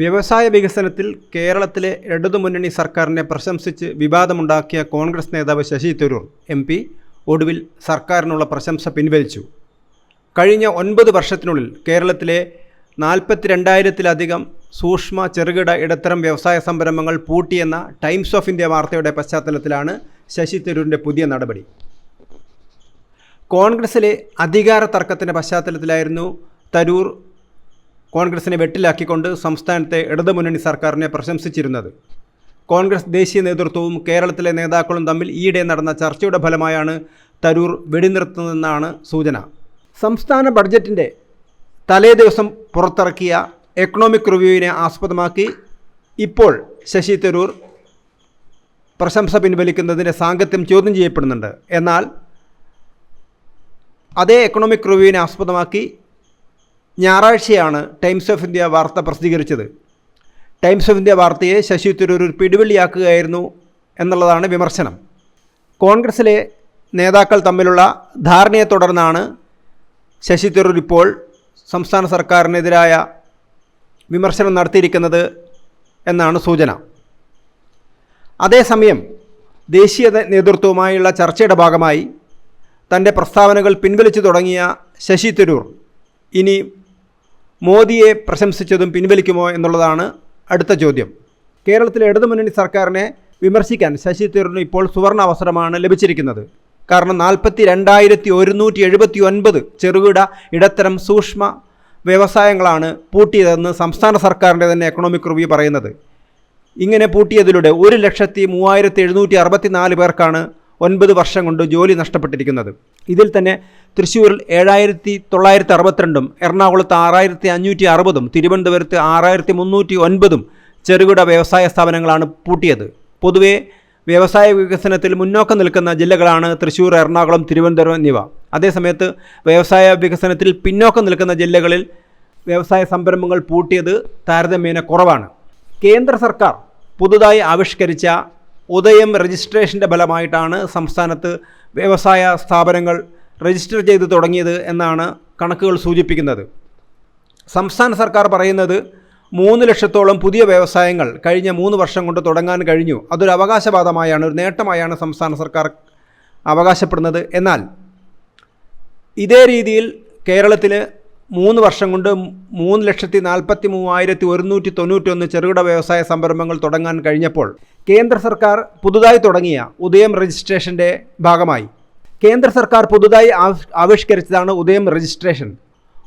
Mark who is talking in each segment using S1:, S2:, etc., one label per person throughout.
S1: വ്യവസായ വികസനത്തിൽ കേരളത്തിലെ ഇടതുമുന്നണി സർക്കാരിനെ പ്രശംസിച്ച് വിവാദമുണ്ടാക്കിയ കോൺഗ്രസ് നേതാവ് ശശി തരൂർ എം പി ഒടുവിൽ സർക്കാരിനുള്ള പ്രശംസ പിൻവലിച്ചു. കഴിഞ്ഞ ഒൻപത് വർഷത്തിനുള്ളിൽ കേരളത്തിലെ നാൽപ്പത്തിരണ്ടായിരത്തിലധികം സൂക്ഷ്മ ചെറുകിട ഇടത്തരം വ്യവസായ സംരംഭങ്ങൾ പൂട്ടിയെന്ന ടൈംസ് ഓഫ് ഇന്ത്യ വാർത്തയുടെ പശ്ചാത്തലത്തിലാണ് ശശി തരൂരിന്റെ പുതിയ നടപടി. കോൺഗ്രസിലെ അധികാര തർക്കത്തിന്റെ പശ്ചാത്തലത്തിലായിരുന്നു തരൂർ കോൺഗ്രസിനെ വെട്ടിലാക്കിക്കൊണ്ട് സംസ്ഥാനത്തെ ഇടതുമുന്നണി സർക്കാരിനെ പ്രശംസിച്ചിരുന്നത്. കോൺഗ്രസ് ദേശീയ നേതൃത്വവും കേരളത്തിലെ നേതാക്കളും തമ്മിൽ ഈയിടെ നടന്ന ചർച്ചയുടെ ഫലമായാണ് തരൂർ വെടിനിർത്തുന്നതെന്നാണ് സൂചന. സംസ്ഥാന ബഡ്ജറ്റിന്റെ തലേദിവസം പുറത്തിറക്കിയ എക്കണോമിക് റിവ്യൂവിനെ ആസ്പദമാക്കി ഇപ്പോൾ ശശി തരൂർ പ്രശംസ പിൻവലിക്കുന്നതിന്റെ സാങ്കത്യം ചോദ്യം ചെയ്യപ്പെടുന്നുണ്ട്. എന്നാൽ അതേ എക്കണോമിക് റിവ്യൂവിനെ ആസ്പദമാക്കി ഞായറാഴ്ചയാണ് ടൈംസ് ഓഫ് ഇന്ത്യ വാർത്ത പ്രസിദ്ധീകരിച്ചത്. ടൈംസ് ഓഫ് ഇന്ത്യ വാർത്തയെ ശശി തരൂർ ഒരു പിടിവള്ളിയാക്കുകയായിരുന്നു എന്നുള്ളതാണ് വിമർശനം. കോൺഗ്രസിലെ നേതാക്കൾ തമ്മിലുള്ള ധാരണയെ തുടർന്നാണ് ശശി തരൂർ ഇപ്പോൾ സംസ്ഥാന സർക്കാരിനെതിരായ വിമർശനം നടത്തിയിരിക്കുന്നത് എന്നാണ് സൂചന. അതേസമയം ദേശീയ നേതൃത്വവുമായുള്ള ചർച്ചയുടെ ഭാഗമായി തന്റെ പ്രസ്താവനകൾ പിൻവലിച്ചു തുടങ്ങിയ ശശി തരൂർ ഇനി മോദിയെ പ്രശംസിച്ചതും പിൻവലിക്കുമോ എന്നുള്ളതാണ് അടുത്ത ചോദ്യം. കേരളത്തിലെ ഇടതുമുന്നണി സർക്കാരിനെ വിമർശിക്കാൻ ശശി തരൂരിന് ഇപ്പോൾ സുവർണ അവസരമാണ് ലഭിച്ചിരിക്കുന്നത്. കാരണം നാൽപ്പത്തി രണ്ടായിരത്തി ഒരുന്നൂറ്റി എഴുപത്തി ഒൻപത് ചെറുകിട ഇടത്തരം സൂക്ഷ്മ വ്യവസായങ്ങളാണ് പൂട്ടിയതെന്ന് സംസ്ഥാന സർക്കാരിന്റെ തന്നെ എക്കണോമിക് റിവ്യൂ പറയുന്നത്. ഇങ്ങനെ പൂട്ടിയതിലൂടെ ഒരു ലക്ഷത്തി മൂവായിരത്തി എഴുന്നൂറ്റി അറുപത്തി നാല് പേർക്കാണ് ഒൻപത് വർഷം കൊണ്ട് ജോലി നഷ്ടപ്പെട്ടിരിക്കുന്നത്. ഇതിൽ തന്നെ തൃശ്ശൂരിൽ ഏഴായിരത്തി തൊള്ളായിരത്തി അറുപത്തിരണ്ടും എറണാകുളത്ത് ആറായിരത്തി അഞ്ഞൂറ്റി അറുപതും തിരുവനന്തപുരത്ത് ആറായിരത്തി മുന്നൂറ്റി ഒൻപതും ചെറുകിട വ്യവസായ സ്ഥാപനങ്ങളാണ് പൂട്ടിയത്. പൊതുവേ വ്യവസായ വികസനത്തിൽ മുന്നോക്കം നിൽക്കുന്ന ജില്ലകളാണ് തൃശ്ശൂർ എറണാകുളം തിരുവനന്തപുരം എന്നിവ. അതേസമയത്ത് വ്യവസായ വികസനത്തിൽ പിന്നോക്കം നിൽക്കുന്ന ജില്ലകളിൽ വ്യവസായ സംരംഭങ്ങൾ പൂട്ടിയത് താരതമ്യേന കുറവാണ്. കേന്ദ്ര സർക്കാർ പുതുതായി ആവിഷ്കരിച്ച ഉദയം രജിസ്ട്രേഷന്റെ ഫലമായിട്ടാണ് സംസ്ഥാനത്ത് വ്യവസായ സ്ഥാപനങ്ങൾ രജിസ്റ്റർ ചെയ്ത് തുടങ്ങിയത് എന്നാണ് കണക്കുകൾ സൂചിപ്പിക്കുന്നത്. സംസ്ഥാന സർക്കാർ പറയുന്നത് മൂന്ന് ലക്ഷത്തോളം പുതിയ വ്യവസായങ്ങൾ കഴിഞ്ഞ മൂന്ന് വർഷം കൊണ്ട് തുടങ്ങാൻ കഴിഞ്ഞു. അതൊരു അവകാശവാദമായാണ് ഒരു നേട്ടമായാണ് സംസ്ഥാന സർക്കാർ അവകാശപ്പെടുന്നത് എന്നാൽ ഇതേ രീതിയിൽ കേരളത്തിൽ മൂന്ന് വർഷം കൊണ്ട് മൂന്ന് ലക്ഷത്തി നാൽപ്പത്തി മൂവായിരത്തി ഒരുന്നൂറ്റി തൊണ്ണൂറ്റൊന്ന് ചെറുകിട വ്യവസായ സംരംഭങ്ങൾ തുടങ്ങാൻ കഴിഞ്ഞപ്പോൾ കേന്ദ്ര സർക്കാർ പുതുതായി തുടങ്ങിയ ഉദയം രജിസ്ട്രേഷന്റെ ഭാഗമായി. കേന്ദ്ര സർക്കാർ പുതുതായി ആവിഷ്കരിച്ചതാണ് ഉദയം രജിസ്ട്രേഷൻ.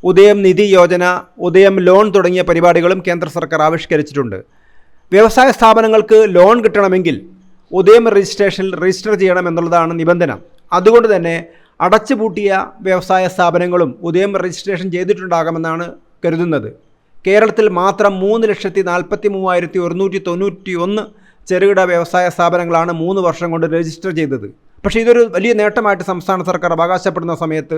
S1: ഉദയം നിധി യോജന ഉദയം ലോൺ തുടങ്ങിയ പരിപാടികളും കേന്ദ്ര സർക്കാർ ആവിഷ്കരിച്ചിട്ടുണ്ട്. വ്യവസായ സ്ഥാപനങ്ങൾക്ക് ലോൺ കിട്ടണമെങ്കിൽ ഉദയം രജിസ്ട്രേഷനിൽ രജിസ്റ്റർ ചെയ്യണം എന്നുള്ളതാണ് നിബന്ധന. അതുകൊണ്ട് തന്നെ അടച്ചുപൂട്ടിയ വ്യവസായ സ്ഥാപനങ്ങളും ഉദയം രജിസ്ട്രേഷൻ ചെയ്തിട്ടുണ്ടാകാമെന്നാണ് കരുതുന്നത്. കേരളത്തിൽ മാത്രം മൂന്ന് ലക്ഷത്തി നാൽപ്പത്തി മൂവായിരത്തി ഒരുന്നൂറ്റി തൊണ്ണൂറ്റി ഒന്ന് ചെറുകിട വ്യവസായ സ്ഥാപനങ്ങളാണ് മൂന്ന് വർഷം കൊണ്ട് രജിസ്റ്റർ ചെയ്തത്. പക്ഷേ ഇതൊരു വലിയ നേട്ടമായിട്ട് സംസ്ഥാന സർക്കാർ അവകാശപ്പെടുന്ന സമയത്ത്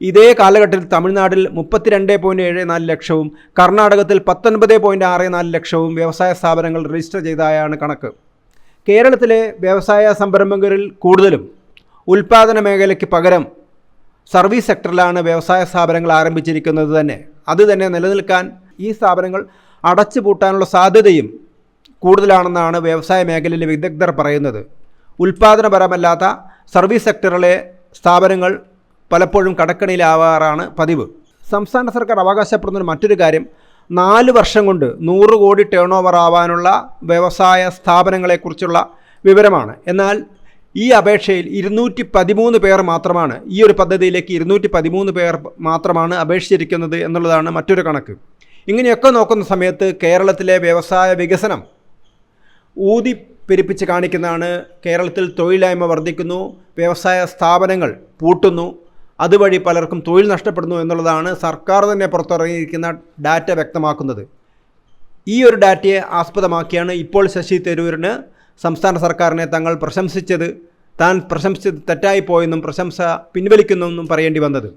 S1: ഇതേ കാലഘട്ടത്തിൽ തമിഴ്നാട്ടിൽ മുപ്പത്തിരണ്ട് പോയിന്റ് ഏഴ് നാല് ലക്ഷവും കർണാടകത്തിൽ പത്തൊൻപത് പോയിന്റ് ആറ് നാല് ലക്ഷവും വ്യവസായ സ്ഥാപനങ്ങൾ രജിസ്റ്റർ ചെയ്തതായാണ് കണക്ക്. കേരളത്തിലെ വ്യവസായ സംരംഭകരിൽ കൂടുതലും ഉൽപ്പാദന മേഖലയ്ക്ക് പകരം സർവീസ് സെക്ടറിലാണ് വ്യവസായ സ്ഥാപനങ്ങൾ ആരംഭിച്ചിരിക്കുന്നത് തന്നെ. അത് തന്നെ നിലനിൽക്കാൻ ഈ സ്ഥാപനങ്ങൾ അടച്ചു പൂട്ടാനുള്ള സാധ്യതയും കൂടുതലാണെന്നാണ് വ്യവസായ മേഖലയിലെ വിദഗ്ധർ പറയുന്നത്. ഉൽപ്പാദനപരമല്ലാത്ത സർവീസ് സെക്ടറിലെ സ്ഥാപനങ്ങൾ പലപ്പോഴും കടക്കണിയിലാവാറാണ് പതിവ്. സംസ്ഥാന സർക്കാർ അവകാശപ്പെടുന്ന മറ്റൊരു കാര്യം നാല് വർഷം കൊണ്ട് നൂറ് കോടി ടേൺ ഓവർ ആവാനുള്ള വ്യവസായ സ്ഥാപനങ്ങളെക്കുറിച്ചുള്ള വിവരമാണ്. എന്നാൽ ഈ അപേക്ഷയിൽ ഇരുന്നൂറ്റി പതിമൂന്ന് പേർ മാത്രമാണ് ഈ ഒരു പദ്ധതിയിലേക്ക് ഇരുന്നൂറ്റി പതിമൂന്ന് പേർ മാത്രമാണ് അപേക്ഷിച്ചിരിക്കുന്നത് എന്നുള്ളതാണ് മറ്റൊരു കണക്ക്. ഇങ്ങനെയൊക്കെ നോക്കുന്ന സമയത്ത് കേരളത്തിലെ വ്യവസായ വികസനം ഊതി പെരുപ്പിച്ച് കാണിക്കുന്നതാണ്. കേരളത്തിൽ തൊഴിലില്ലായ്മ വർദ്ധിക്കുന്നു വ്യവസായ സ്ഥാപനങ്ങൾ പൂട്ടുന്നു അതുവഴി പലർക്കും തൊഴിൽ നഷ്ടപ്പെടുന്നു എന്നുള്ളതാണ് സർക്കാർ തന്നെ പുറത്തിറങ്ങിയിരിക്കുന്ന ഡാറ്റ വ്യക്തമാക്കുന്നത്. ഈ ഒരു ഡാറ്റയെ ആസ്പദമാക്കിയാണ് ഇപ്പോൾ ശശി തരൂരിന് സംസ്ഥാന സർക്കാരിനെ തങ്ങൾ പ്രശംസിച്ചത് താൻ പ്രശംസിച്ചത് തെറ്റായിപ്പോയെന്നും പ്രശംസ പിൻവലിക്കുന്നെന്നും പറയേണ്ടി വന്നത്.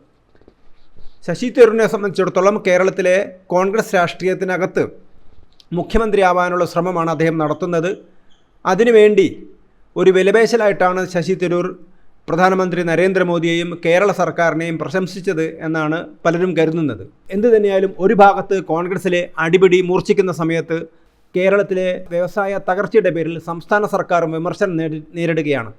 S1: ശശി തരൂരിനെ സംബന്ധിച്ചിടത്തോളം കേരളത്തിലെ കോൺഗ്രസ് രാഷ്ട്രീയത്തിനകത്ത് മുഖ്യമന്ത്രിയാവാനുള്ള ശ്രമമാണ് അദ്ദേഹം നടത്തുന്നത്. അതിനുവേണ്ടി ഒരു വിലപേശലായിട്ടാണ് ശശി തരൂർ പ്രധാനമന്ത്രി നരേന്ദ്രമോദിയെയും കേരള സർക്കാരിനെയും പ്രശംസിച്ചത് എന്നാണ് പലരും കരുതുന്നത്. എന്തു തന്നെയായാലും ഒരു ഭാഗത്ത് കോൺഗ്രസിലെ അടിപിടി മൂർച്ഛിക്കുന്ന സമയത്ത് കേരളത്തിലെ വ്യവസായ തകർച്ചയുടെ പേരിൽ സംസ്ഥാന സർക്കാരും വിമർശനം നേരിടുകയാണ്.